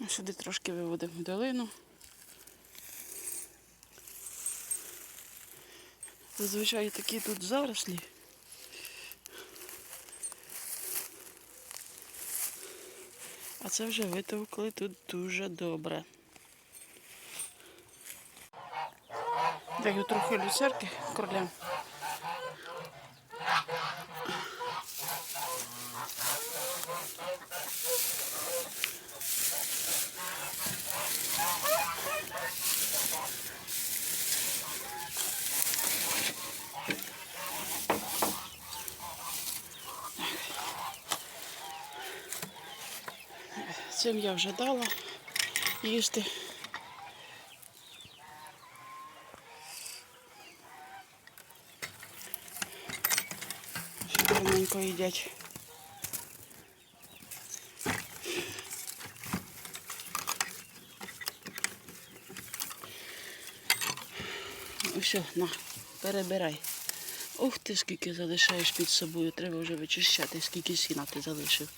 А Сюди трошки виводимо долину. Зазвичай такі тут зарослі. А це вже витовкли тут дуже добре. Даю трохи люцерки кролям. Цим я вже дала їсти. Ще гарненько їдять. Ось, на, перебирай. Ух ти, скільки залишаєш під собою. Треба вже вичищати, скільки сіна ти залишив.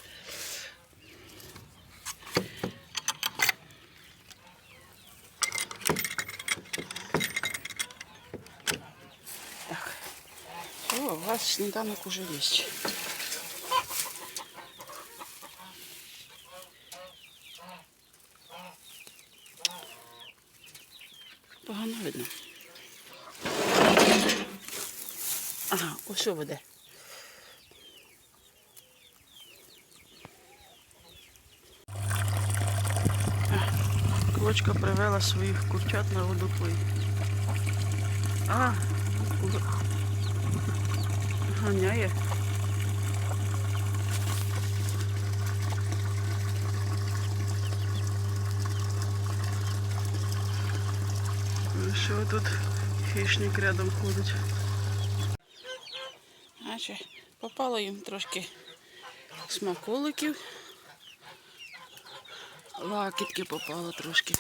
О, у вас сніданок уже є. Погано видно. Ага, ось що веде. Квочка привела своїх курчат на водопой. А, л- ганяє. Ну що тут хищник рядом ходить. Наче попало їм трошки смаколиків. Лакітки попало трошки.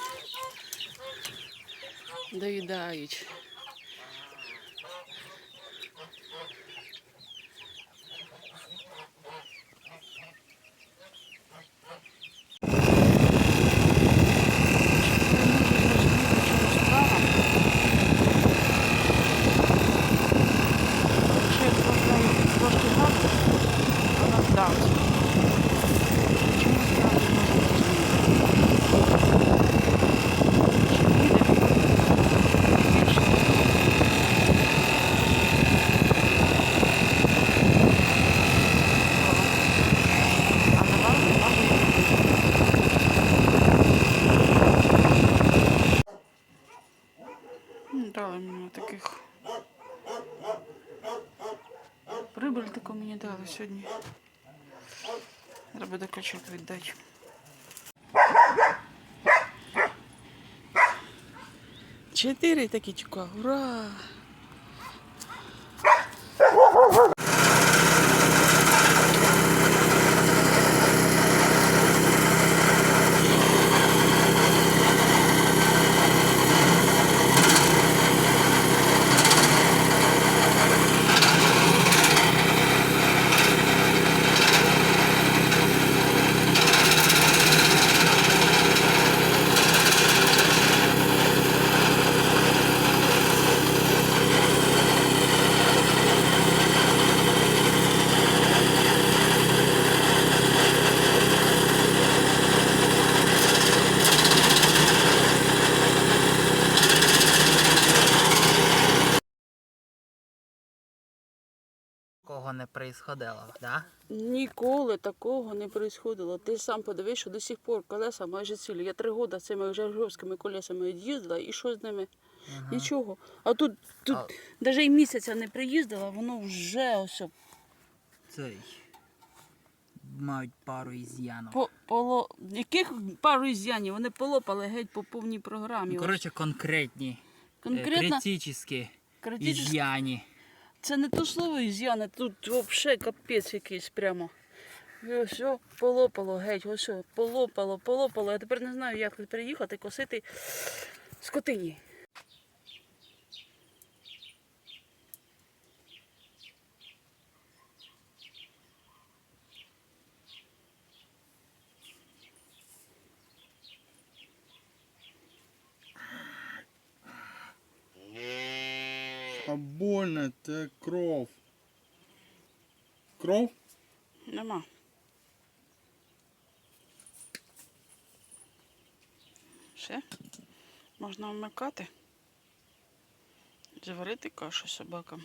Доїдають. Дали мені таких. Прибуль таку мені дали сьогодні. Треба до качок віддати. Чотири такі чука. Ура! Кого не происходило, да? Ніколи такого не происходило. Ти сам подивись, що до сих пор колеса майже цілі. Я три роки цими жорсткими колесами їздила, і що з ними? Нічого. А тут, тут А- навіть і місяця не приїздила, воно вже ось Цей. Мають пару із'янок. по, поло... Яких пару ізянів? Вони полопали геть по повній програмі. Ну, коротше, конкретні. Конкретно, Критичні із'яні. Це не то слово тут взагалі капець якийсь прямо. І ось полопало геть, ось полопало, полопало. Я тепер не знаю, як переїхати, косити скотині. А больно, це кров. Кров? Нема. Все. Можна вмикати. Заварити кашу собакам.